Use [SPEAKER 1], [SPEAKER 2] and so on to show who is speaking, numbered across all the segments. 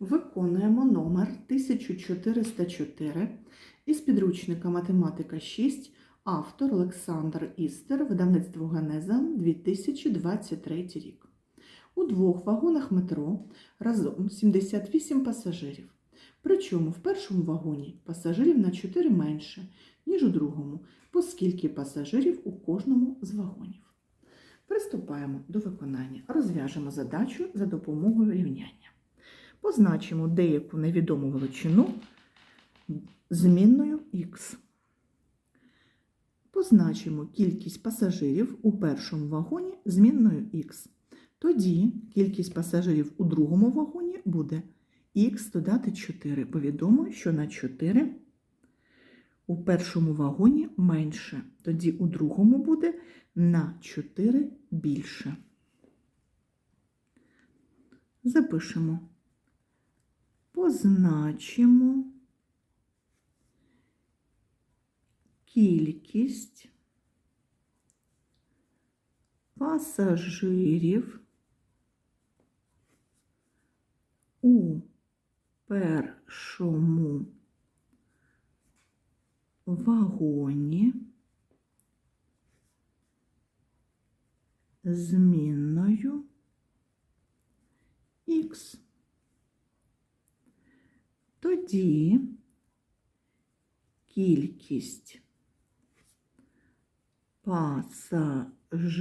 [SPEAKER 1] Виконуємо номер 1404 із підручника Математика 6, автор Олександр Істер, видавництво Генеза 2023 рік. У двох вагонах метро разом 78 пасажирів. Причому в першому вагоні пасажирів на 4 менше, ніж у другому, оскільки пасажирів у кожному з вагонів. Приступаємо до виконання. Розв'яжемо задачу за допомогою рівняння. Позначимо деяку невідому величину змінною х. Позначимо кількість пасажирів у першому вагоні змінною х. Тоді кількість пасажирів у другому вагоні буде х додати 4, бо відомо, що на 4 у першому вагоні менше. Тоді у другому буде на 4 більше. Запишемо. Позначимо кількість пасажирів у першому вагоні змінною х. Тоді кількість пасажирів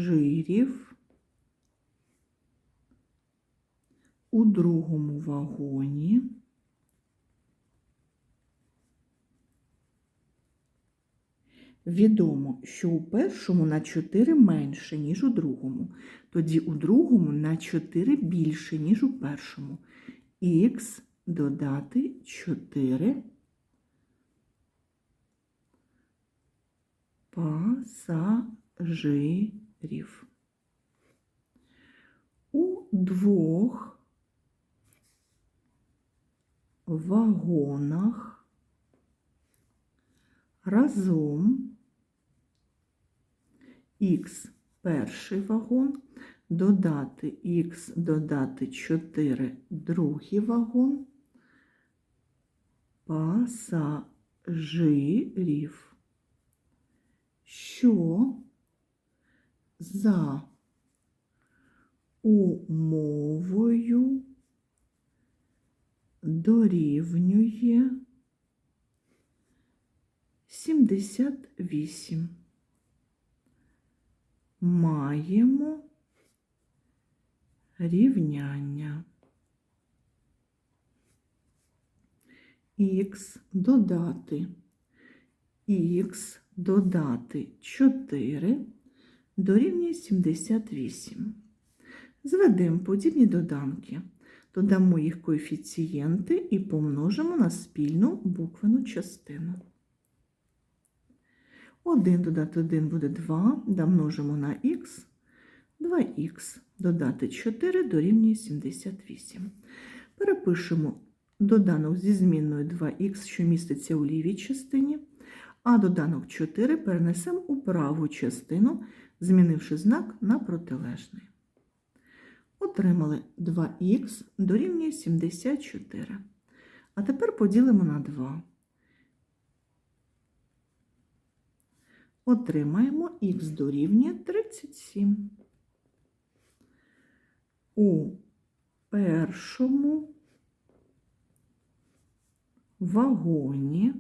[SPEAKER 1] у другому вагоні Відомо, що у першому на 4 менше, ніж у другому. Тоді у другому на 4 більше, ніж у першому. Х додати 4 пасажирів. У двох вагонах разом х перший вагон, додати х додати 4 другий вагон пасажирів, що за умовою дорівнює 78. Маємо рівняння. Х додати х додати 4 дорівнює 78. Зведемо подібні доданки. Додамо їх коефіцієнти і помножимо на спільну буквену частину. 1 додати 1 буде 2, домножимо на х, 2х додати 4 дорівнює 78. Перепишемо доданок зі змінною 2х, що міститься у лівій частині, а доданок 4 перенесемо у праву частину, змінивши знак на протилежний. Отримали 2х дорівнює 74. А тепер поділимо на 2. Отримаємо х дорівнює 37. У першому вагоні.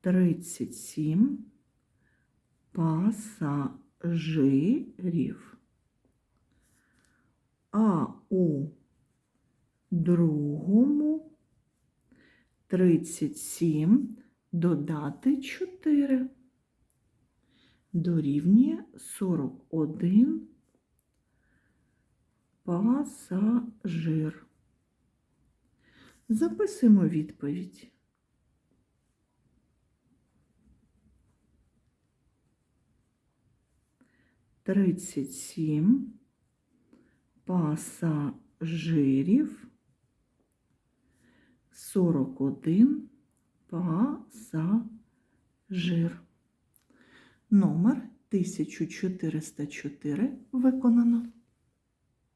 [SPEAKER 1] 37 пасажирів, а у другому 37 додати 4 дорівнює 41 пасажир. Записуємо відповідь. Тридцять сім пасажирів, сорок один пасажир. Номер 1404 виконано.